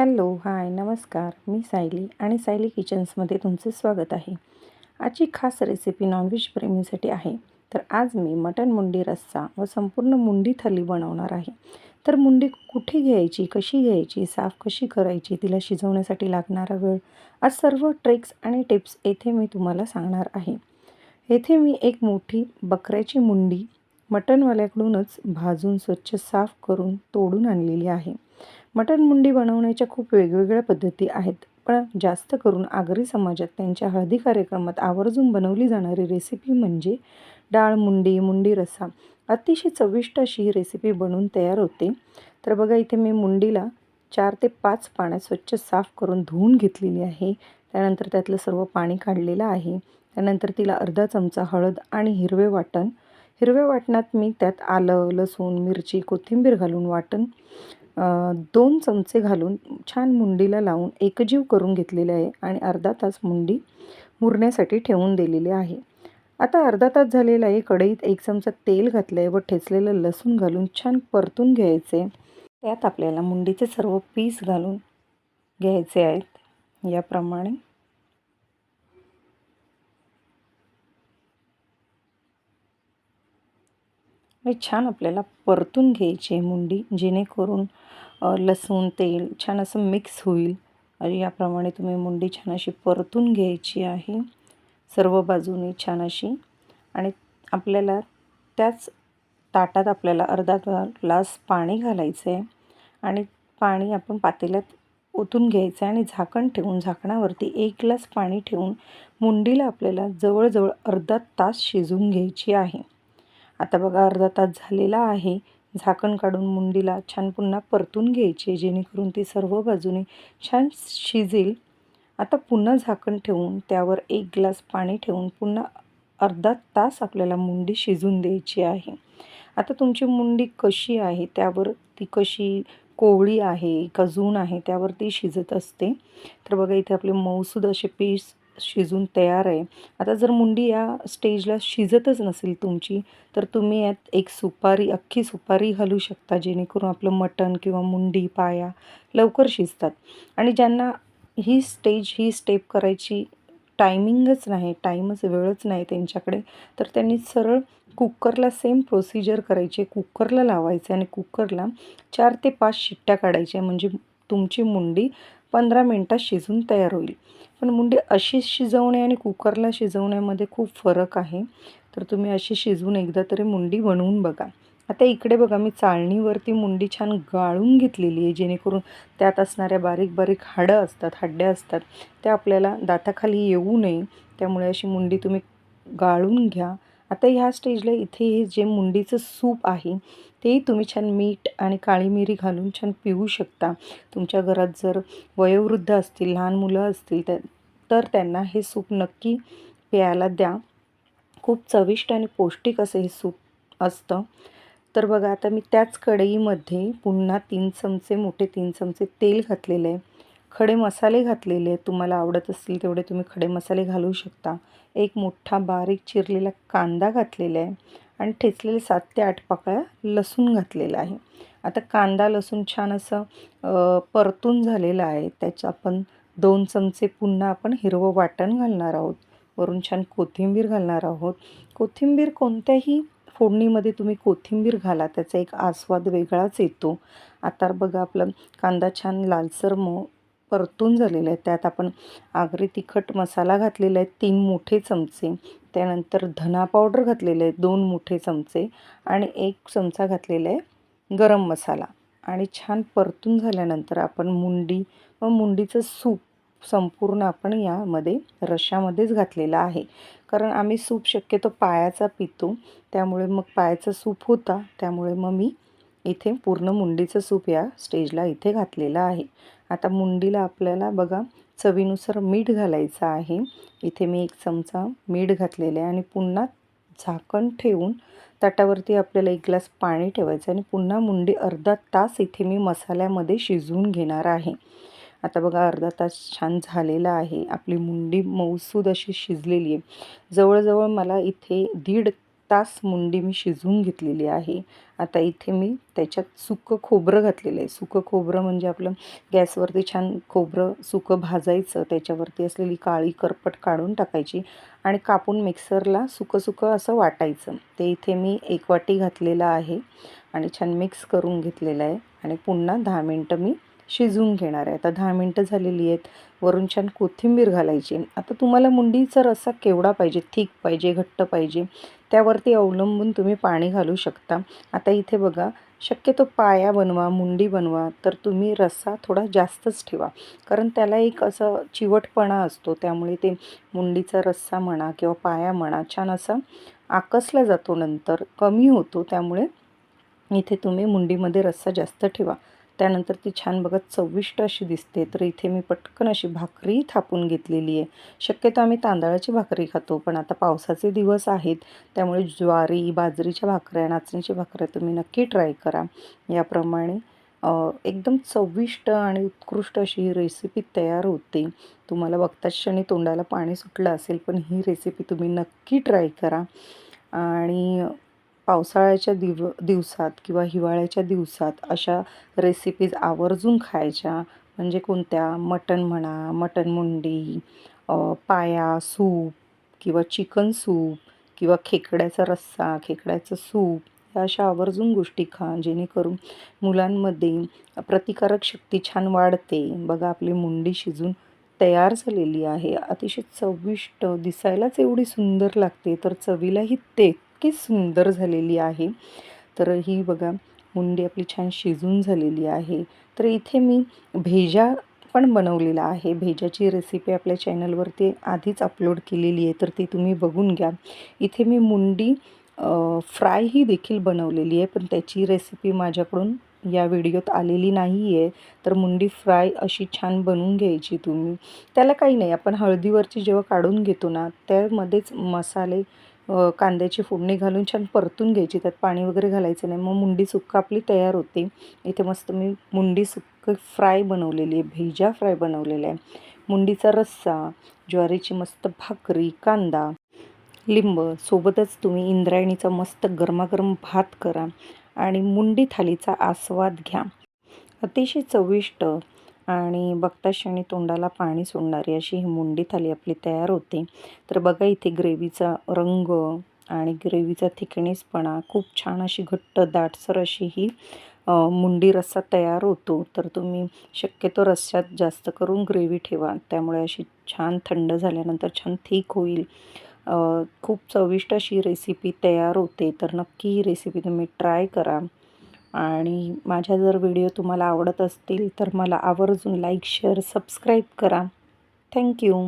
Hello hi नमस्कार. मी सायली आणि सायली किचन्समध्ये तुमचे स्वागत आहे. आजची खास रेसिपी नॉनव्हेज प्रेमींसाठी आहे. तर आज मी मटन मुंडी रस्सा व संपूर्ण मुंडी थाली बनवणार आहे. तर मुंडी कुठे घ्यायची कशी घ्यायची साफ कशी करायची तिला शिजवण्यासाठी लागणारा वेळ आज सर्व ट्रिक्स आणि टिप्स येथे मी तुम्हाला सांगणार आहे. येथे मी एक मोठी बकऱ्याची मुंडी मटनवाल्याकडूनच भाजून स्वच्छ साफ करून तोडून आणलेली आहे. मटण मुंडी बनवण्याच्या खूप वेगवेगळ्या पद्धती आहेत. पण जास्त करून आगरी समाजात त्यांच्या हळदी कार्यक्रमात आवर्जून बनवली जाणारी रेसिपी म्हणजे डाळ मुंडी मुंडी रस्सा. अतिशय चविष्ट अशी ही रेसिपी बनवून तयार होते. तर बघा इथे मी मुंडीला चार ते पाच पाण्यात स्वच्छ साफ करून धुवून घेतलेली आहे. त्यानंतर त्यातलं सर्व पाणी काढलेलं आहे. त्यानंतर तिला अर्धा चमचा हळद आणि हिरवे वाटण. हिरव्या वाटणात मी त्यात आलं लसूण मिरची कोथिंबीर घालून वाटण. दोन चमचे घालून छान मुंडीला लावून एकजीव करून घेतलेले आहे आणि अर्धा तास मुंडी मुरण्यासाठी ठेवून दिलेली आहे. आता अर्धा तास झालेला आहे. कढईत एक चमचा तेल घातलं आहे व ठेचलेलं लसूण घालून छान परतून घ्यायचे. त्यात आपल्याला मुंडीचे सर्व पीस घालून घ्यायचे आहेत. याप्रमाणे आणि छान आपल्याला परतून घ्यायची आहे मुंडी जेणेकरून लसूण तेल छान असं मिक्स होईल. आणि याप्रमाणे तुम्ही मुंडी छान अशी परतून घ्यायची आहे. सर्व बाजूनी छान अशी. आणि आपल्याला त्याच ताटात आपल्याला अर्धा ग्लास पाणी घालायचं आहे आणि पाणी आपण पातेल्यात ओतून घ्यायचं आहे आणि झाकण ठेवून झाकणावरती एक ग्लास पाणी ठेवून मुंडीला आपल्याला जवळजवळ अर्धा तास शिजवून घ्यायची आहे. आता बघा अर्धा तास झालेला आहे. झाकण काढून मुंडीला छान पुन्हा परतून घ्यायची जेणेकरून ती सर्व बाजूने छान शिजेल. आता पुन्हा झाकण ठेवून त्यावर एक ग्लास पाणी ठेवून पुन्हा अर्धा तास आपल्याला मुंडी शिजून द्यायची आहे. आता तुमची मुंडी कशी आहे? त्यावर ती कशी कोवळी आहे का जून आहे? त्यावर ती शिजत असते. तर बघा इथे आपले मऊसूद असे पीस शिजून तयार आहे. आता जर मुंडी या स्टेजला शिजतच नसेल तुमची तर तुम्ही यात एक सुपारी अख्खी सुपारी घालू शकता जेणेकरून आपलं मटण किंवा मुंडी पाया लवकर शिजतात. आणि ज्यांना ही स्टेज ही स्टेप करायची टायमिंगच नाही टाईमच वेळच नाही त्यांच्याकडे तर त्यांनी सरळ कुकरला सेम प्रोसिजर करायची. कुकरला लावायचं आणि कुकरला चार ते पाच शिट्ट्या काढायच्या म्हणजे तुमची मुंडी पंधरा मिनटात शिजून तयार होईल. पण मुंडी अशी शिजवणे आणि कुकरला शिजवण्यामध्ये खूप फरक आहे. तर तुम्ही अशी शिजवून एकदा तरी मुंडी बनवून बघा. आता इकडे बघा मी चाळणीवरती मुंडी छान गाळून घेतलेली आहे जेणेकरून त्यात असणाऱ्या बारीक बारीक हाडं असतात हड्ड्या असतात त्या आपल्याला दाताखाली येऊ नये. त्यामुळे अशी मुंडी तुम्ही गाळून घ्या. आता ह्या स्टेजला इथे हे जे मुंडीचं सूप आहे तेही तुम्ही छान मीठ आणि काळी मिरी घालून छान पिऊ शकता. तुमच्या घरात जर वयोवृद्ध असतील लहान मुलं असतील तर त्यांना हे सूप नक्की प्यायला द्या. खूप चविष्ट आणि पौष्टिक असं हे सूप असतं. तर बघा आता मी त्याच कढईमध्ये पुन्हा तीन चमचे मोठे तीन चमचे तेल घातलेले आहे खडे मसाले घातलेले आहेत. तुम्हाला आवडत असतील तेवढे तुम्ही खडे मसाले घालू शकता. एक मोठा बारीक चिरलेला कांदा घातलेला आहे. आणि ठेचलेले सात ते आठ पाकळ्या लसूण घातलेला आहे. आता कांदा लसूण छान असं परतून झालेलं आहे. त्याचं आपण दोन चमचे पुन्हा आपण हिरवं वाटण घालणार आहोत. वरून छान कोथिंबीर घालणार आहोत. कोथिंबीर कोणत्याही फोडणीमध्ये तुम्ही कोथिंबीर घाला. त्याचा एक आस्वाद वेगळाच येतो. आता बघा आपलं कांदा छान लालसर मो परतून झालेलं आहे त्यात आपण आगरी तिखट मसाला घातलेला आहे तीन मोठे चमचे. त्यानंतर धना पावडर घातलेले आहे दोन मोठे चमचे. आणि एक चमचा घातलेला आहे गरम मसाला. आणि छान परतून झाल्यानंतर आपण मुंडी व मुंडीचं सूप संपूर्ण आपण यामध्ये रशामध्येच घातलेला आहे. कारण आम्ही सूप शक्यतो पायाचा पितो. त्यामुळे मग पायाचा सूप होता. त्यामुळे मग मी इथे पूर्ण मुंडीचं सूप या स्टेजला इथे घातलेलं आहे. आता मुंडीला आपल्याला बघा चवीनुसार मीठ घालायचं आहे. इथे मी एक चमचा मीठ घातलेलं आहे आणि पुन्हा झाकण ठेवून ताटावरती आपल्याला एक ग्लास पाणी ठेवायचं आणि पुन्हा मुंडी अर्धा तास इथे मी मसाल्यामध्ये शिजवून घेणार आहे. आता बघा अर्धा तास छान झालेला आहे. आपली मुंडी मऊसूद अशी शिजलेली आहे. जवळजवळ मला इथे दीड तास मुंडी मी शिजवून घेतलेली आहे. आता इथे मी त्याच्यात सुकं खोबरं घातलेलं आहे. सुकं खोबरं म्हणजे आपलं गॅसवरती छान खोबरं सुकं भाजायचं. त्याच्यावरती असलेली काळी करपट काढून टाकायची आणि कापून मिक्सरला सुकं सुकं असं वाटायचं. ते इथे मी एक वाटी घातलेलं आहे आणि छान मिक्स करून घेतलेलं आहे आणि पुन्हा दहा मिनटं मी शिजवून घेणार आहे. आता दहा मिनटं झालेली आहेत. वरून छान कोथिंबीर घालायची. आता तुम्हाला मुंडीचा रस्सा केवढा पाहिजे? थिक पाहिजे? घट्ट पाहिजे? त्यावरती अवलंबून तुम्ही पाणी घालू शकता. आता इथे बघा शक्यतो पाया बनवा मुंडी बनवा तर तुम्ही रस्सा थोडा जास्तच ठेवा. कारण त्याला एक असं चिवटपणा असतो त्यामुळे ते मुंडीचा रस्सा म्हणा किंवा पाया म्हणा छान असा आकसला जातो नंतर कमी होतो त्यामुळे इथे तुम्ही मुंडीमध्ये रस्सा जास्त ठेवा. त्यानंतर ती छान बघत चविष्ट अशी दिसते. तर इथे मी पटकन अशी भाकरी थापून घेतलेली आहे. शक्यतो आम्ही तांदळाची भाकरी खातो पण आता पावसाचे दिवस आहेत त्यामुळे ज्वारी बाजरीच्या भाकऱ्या नाचणीच्या भाकऱ्या तुम्ही नक्की ट्राय करा. याप्रमाणे एकदम चविष्ट आणि उत्कृष्ट अशी ही रेसिपी तयार होते. तुम्हाला बघताच क्षणी तोंडाला पाणी सुटलं असेल पण ही रेसिपी तुम्ही नक्की ट्राय करा. आणि पावसाळ्याच्या दिव दिवसात किंवा हिवाळ्याच्या दिवसात अशा रेसिपीज आवर्जून खायच्या. म्हणजे कोणत्या? मटण म्हणा मटण मुंडी पाया सूप किंवा चिकन सूप किंवा खेकड्याचा रस्सा खेकड्याचं सूप या अशा आवर्जून गोष्टी खा. जेणेकरून मुलांमध्ये प्रतिकारक शक्ती छान वाढते. बघा आपली मुंडी शिजून तयार झालेली आहे. अतिशय चविष्ट दिसायलाच एवढी सुंदर लागते तर चवीलाही ते इतकी सुंदर झालेली आहे. तर ही बघा मुंडी आपली छान शिजून झालेली आहे. तर इथे मी भेजा पण बनवलेला आहे. भेजाची रेसिपी आपल्या चॅनलवरती आधीच अपलोड केलेली आहे तर ती तुम्ही बघून घ्या. इथे मी मुंडी फ्राय ही देखील बनवलेली आहे पण त्याची रेसिपी माझ्याकडून या व्हिडिओत आलेली नाही आहे तर मुंडी फ्राय अशी छान बनवून घ्यायची तुम्ही. त्याला काही नाही आपण हळदीवरची जेव्हा काढून घेतो ना त्यामध्येच मसाले कांद्याची फोडणी घालून छान परतून घ्यायची. त्यात पाणी वगैरे घालायचं नाही. मग मुंडी सुक्का आपली तयार होते. इथे मस्त मी मुंडी सुक्क फ्राय बनवलेली आहे. भेजा फ्राय बनवलेला आहे. मुंडीचा रस्सा ज्वारीची मस्त भाकरी कांदा लिंब सोबतच तुम्ही इंद्रायणीचा मस्त गरमागरम भात करा आणि मुंडी थालीचा आस्वाद घ्या. अतिशय चविष्ट आणि बघता क्षणी तोंडाला पाणी सोडणारी अशी ही मुंडी थाली आपली तयार होते. तर बघा इथे ग्रेव्हीचा रंग आणि ग्रेव्हीचा थिकनेसपणा खूप छान अशी घट्ट दाटसर अशी ही मुंडी रस्सा तयार होतो. तर तुम्ही शक्यतो रस्स्यात जास्त करून ग्रेव्ही ठेवा. त्यामुळे अशी छान थंड झाल्यानंतर छान थिक होईल. खूप चविष्ट अशी रेसिपी तयार होते. तर नक्की ही रेसिपी तुम्ही ट्राय करा. आणि माझ्या जर व्हिडिओ तुम्हाला आवडत असतील तर मला आवर्जून लाईक शेअर सबस्क्राईब करा. Thank you